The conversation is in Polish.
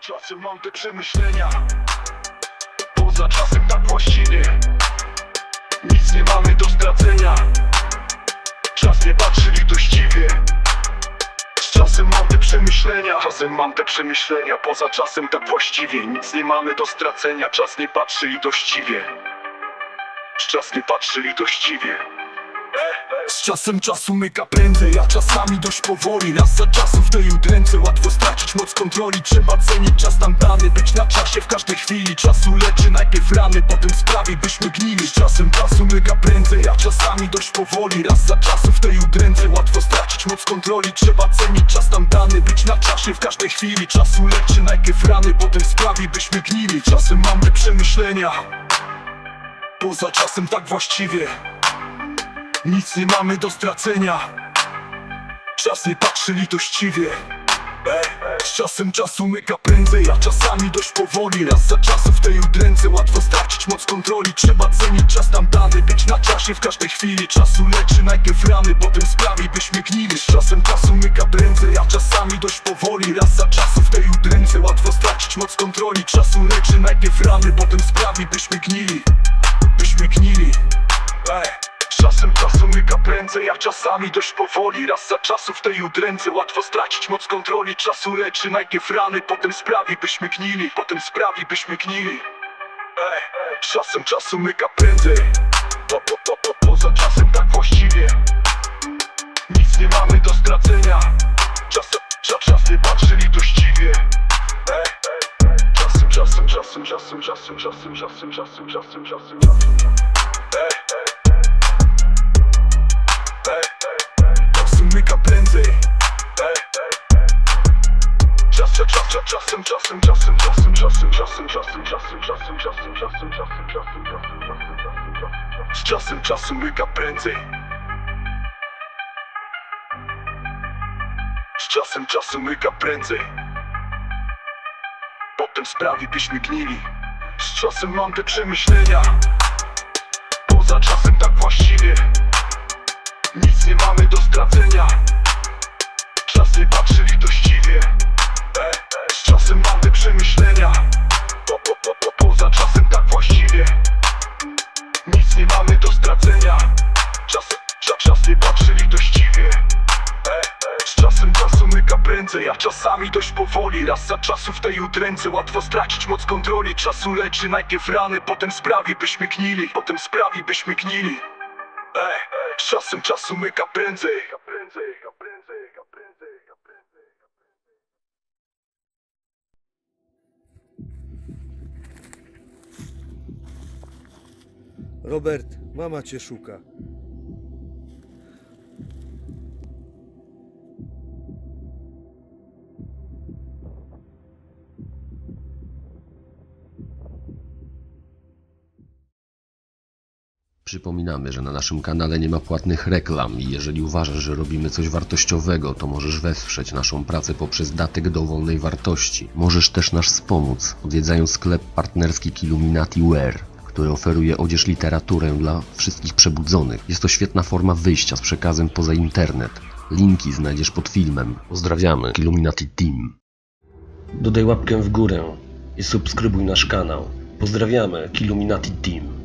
Czasem mam te przemyślenia. Poza czasem tak właściwie Nic nie mamy do stracenia. Czas nie patrzy litościwie. Czasem mam te przemyślenia. Czasem mam te przemyślenia. Poza czasem tak właściwie Nic nie mamy do stracenia. Czas nie patrzy litościwie. Czas nie patrzy litościwie. Z czasem czasu myka prędzej, a czasami dość powoli. Raz za czasem w tej moc kontroli Trzeba cenić czas nam dany, być na czasie w każdej chwili. Czasu leczy najpierw rany, potem sprawi byśmy gnili. Z czasem czasu myka prędzej, a czasami dość powoli. Raz za czasem w tej udręce łatwo stracić moc kontroli. Trzeba cenić czas nam dany, być na czasie w każdej chwili. Czasu leczy najpierw rany, potem sprawi byśmy gnili. Czasem mamy przemyślenia Poza czasem tak właściwie. Nic nie mamy do stracenia. Czas nie patrzy litościwie Z czasem czasu myka prędzej, a czasami dość powoli. Raz za czasem w tej udręce łatwo stracić moc kontroli. Trzeba cenić czas nam dany, być na czasie w każdej chwili. Czasu leczy najpierw rany, potem sprawi byśmy gnili. Z czasem czasu myka prędzej, a czasami dość powoli. Raz za czasem w tej udręce łatwo stracić moc kontroli. Czasu leczy najpierw rany, potem sprawi byśmy gnili. Byśmy gnili. Ej. Czasem czasu myka prędzej, a czasami dość powoli Raz za czasów w tej udręce łatwo stracić moc kontroli Czasu leczy najpierw rany, potem sprawi byśmy gnili Potem sprawi byśmy gnili Ej, czasem czasu myka prędzej po, po, po, po, Poza czasem tak właściwie Nic nie mamy do stracenia Czas, czas, czas nie patrzy litościwie Ej, ej, ej. Czasem, czasem, czasem, czasem, czasem, czasem, czasem, czasem, czasem, czasem, czasem czasem, czasem, czasem, czasem, czasem, czasem, czasem, czasem, czasem, czasem, czasem, czasem, czasem, czasem, czasem, czasem, czasem. Z czasem czasu myka prędzej Z czasem czasu myka prędzej Potem sprawi byśmy gnili Z czasem mam te przemyślenia Poza czasem tak właściwie nic nie mamy do stracenia Czas nie patrzy litościwie e, e, mamy przemyślenia. Po, po, po, po, Poza czasem tak właściwie. Nic nie mamy do stracenia. Czas, czas, czas nie patrzy litościwie e, e, Z czasem czasu myka prędzej, a czasami dość powoli. Raz za czasów w tej udręce łatwo stracić moc kontroli. Czasu leczy najpierw rany, potem sprawi byśmy gnili Potem sprawi byśmy gnili Ej, z czasem czasu myka prędzej Robert, mama cię szuka. Przypominamy, że na naszym kanale nie ma płatnych reklam i jeżeli uważasz, że robimy coś wartościowego, to możesz wesprzeć naszą pracę poprzez datek dowolnej wartości. Możesz też nas wspomóc, odwiedzając sklep partnerski Illuminati Wear, który oferuje odzież literaturę dla wszystkich przebudzonych. Jest to świetna forma wyjścia z przekazem poza internet. Linki znajdziesz pod filmem. Pozdrawiamy, Illuminati Team. Dodaj łapkę w górę i subskrybuj nasz kanał. Pozdrawiamy, Illuminati Team.